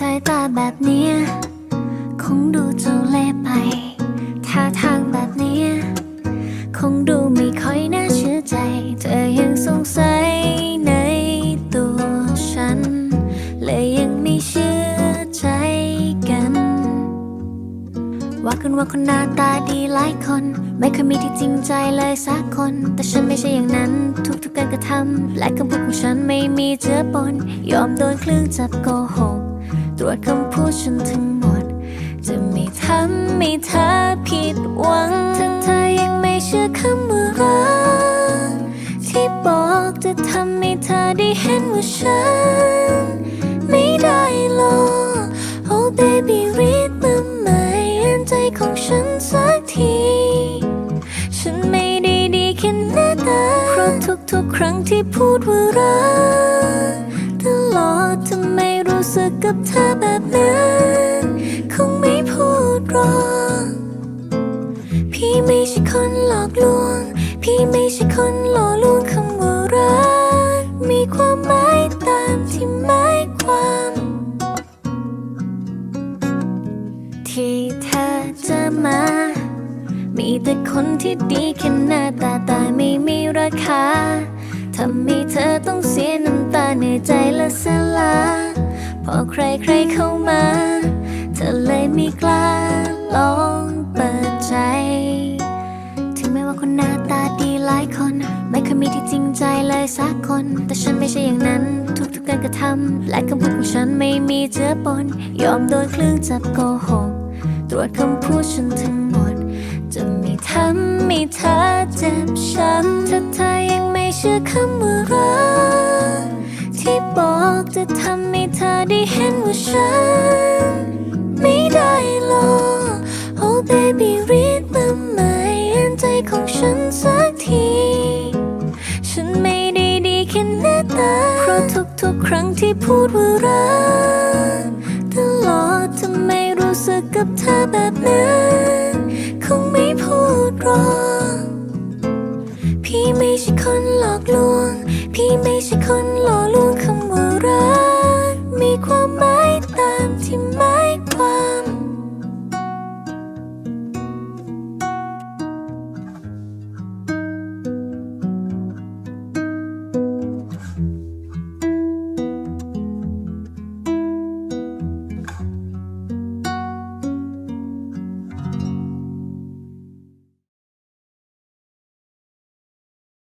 สายตาแบบนี้ คงดูเจ้าเล่ไปท่าทางแบบนี้ คงดูไม่ค่อยน่าเชื่อใจ เธอยังสงสัยในตัวฉัน เลยยังไม่เชื่อใจกัน ว่ากันว่าคนหน้าตาดีหลายคน ไม่เคยมีที่จริงใจเลยสักคน แต่ฉันไม่ใช่อย่างนั้นทุกๆการกระทำและคำพูดของฉันไม่มีเจือปน ยอมโดนคลื่นจับโกหก ตรวจคำพูดฉันทั้งหมด จะไม่ทำให้เธอผิดหวังถ้าเธอยังไม่เชื่อคำว่ารักที่บอกจะทำให้เธอได้เห็นว่าฉัน ไม่ได้หรอก Oh baby read my mind อ่านใจของฉันสักที ฉันไม่ได้ดีแค่หน้าตาเพราะทุกๆครั้งที่พูดว่ารักตลอดทำไมรู้สึกกับเธอ ไม่ใช่คนหลอกลวง พี่ไม่ใช่คนหล่อลวงคำว่ารัก มีความหมายตามที่หมายความ ที่เธอจะมา มีแต่คนที่ดีแค่หน้าตาแต่ไม่มีราคาทำให้เธอต้องเสียน้ำตาในใจและสลา พอใครใครๆเข้ามา เธอเลยไม่กล้าลอง ถึงแม้ว่าคนหน้าตาดีหลายคน ไม่เคยมีที่จริงใจเลยสักคน แต่ฉันไม่ใช่อย่างนั้น ทุกๆการกระทำและคำพูดของฉันไม่มีเจือปน ยอมโดนคลื่นจับโกหก ตรวจคำพูดฉันทั้งหมด จะไม่ทำให้เธอเจ็บช้ำถ้าเธอยังไม่เชื่อคำว่ารักที่บอกจะทำให้เธอได้เห็นว่าฉัน ฉันสักที ฉันไม่ได้ดีแค่หน้าตา เพราะทุกๆครั้งที่พูดว่ารักตลอดทำไมรู้สึกกับเธอแบบนั้น คงไม่พูดหรองพี่ไม่ใช่คนหลอกลวง พี่ไม่ใช่คนหล่อลวงคำว่ารักมีความหมาย